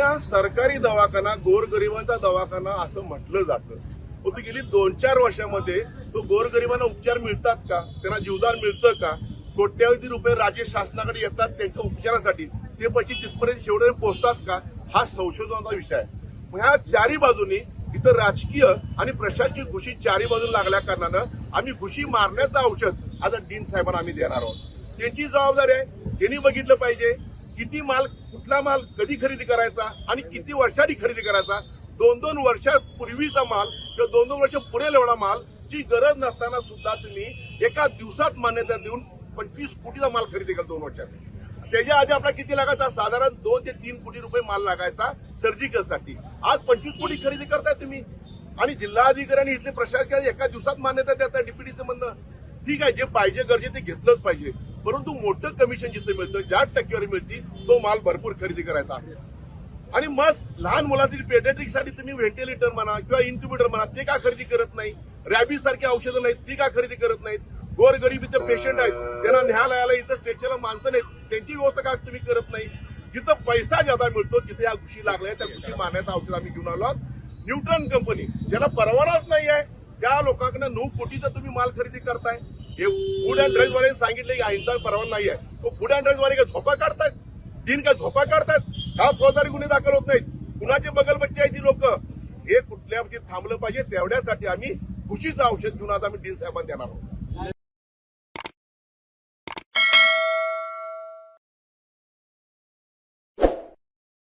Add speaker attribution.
Speaker 1: सरकारी दवाखाना गोरगरिबांचा दवाखाना असं म्हटलं जातं. परंतु गेली दोन चार वर्षामध्ये तो गोरगरिबांना उपचार मिळतात का? त्यांना जीवदान मिळतं का? कोट्यावधी रुपये राज्य शासनाकडे येतात त्यांच्या उपचारासाठी. ते पैसे तिथपर्यंत शेवटे पोहोचतात का? हा संशोधनाचा विषय आहे. ह्या चारी बाजूनी इथं राजकीय आणि प्रशासकीय घुशी चारी बाजूला लागल्या कारणानं आम्ही घुशी मारण्याचं औषध आज डीन साहेबांना आम्ही देणार आहोत. त्यांची जबाबदारी आहे. त्यांनी बघितलं पाहिजे. किती माल कुठला माल कधी खरेदी करायचा आणि किती वर्षांनी खरेदी करायचा? दोन दोन वर्षापूर्वीचा माल किंवा दोन दोन वर्ष पुरेल एवढा माल ची गरज नसताना सुद्धा तुम्ही एका दिवसात मान्यता देऊन पंचवीस कोटीचा माल खरेदी केला दोन वर्षात. त्याच्या आधी आपला किती लागायचा? साधारण दोन ते तीन कोटी रुपये माल लागायचा सर्जिकलसाठी. आज पंचवीस कोटी खरेदी करताय तुम्ही. आणि जिल्हाधिकाऱ्यांनी इथले प्रशासकाने एका दिवसात मान्यता देतात डीपीडीचं म्हणणं. ठीक आहे जे पाहिजे गरजे ते घेतलंच पाहिजे. परंतु मोठं कमिशन जिथे मिळतं ज्या टक्केवारी मिळते तो माल भरपूर खरेदी करायचा आणि मग लहान मुलासाठी पेडेट्रिकसाठी तुम्ही व्हेंटिलेटर म्हणा किंवा इन्क्युबेटर म्हणा ते का खरेदी करत नाही? रॅबीज सारखी औषधं नाहीत ती का खरेदी करत नाहीत? गोरगरीब इथे पेशंट आहेत त्यांना न्यायालयाला इथं स्ट्रेचरला माणसं नाहीत त्यांची व्यवस्था का तुम्ही करत नाही? जिथं पैसा ज्यादा मिळतो तिथे या घुशी लागल्या त्या घुशी मारण्याचं औषध आम्ही घेऊन आलो न्यूट्रॉन न्यूट्रन कंपनी ज्याला परवानाच नाही आहे त्या लोकांकडे नऊ कोटीचा तुम्ही माल खरेदी करताय हे फूड अँड ड्रग्ज वाले सांगितलं की अहिंसा परवाना नाही आहे तो फूड अँड ड्रग्ज वाले काय झोपा काढतायत? दिन काय झोपा काढतायत? का फौजदारी गुन्हे दाखल होत नाहीत? कुणाचे बगलबच्चे आहेत ती लोक? हे कुठल्या म्हणजे थांबलं पाहिजे तेवढ्यासाठी आम्ही खुशीचं औषध घेऊन आज आम्ही डीन साहेबांना देणार आहोत.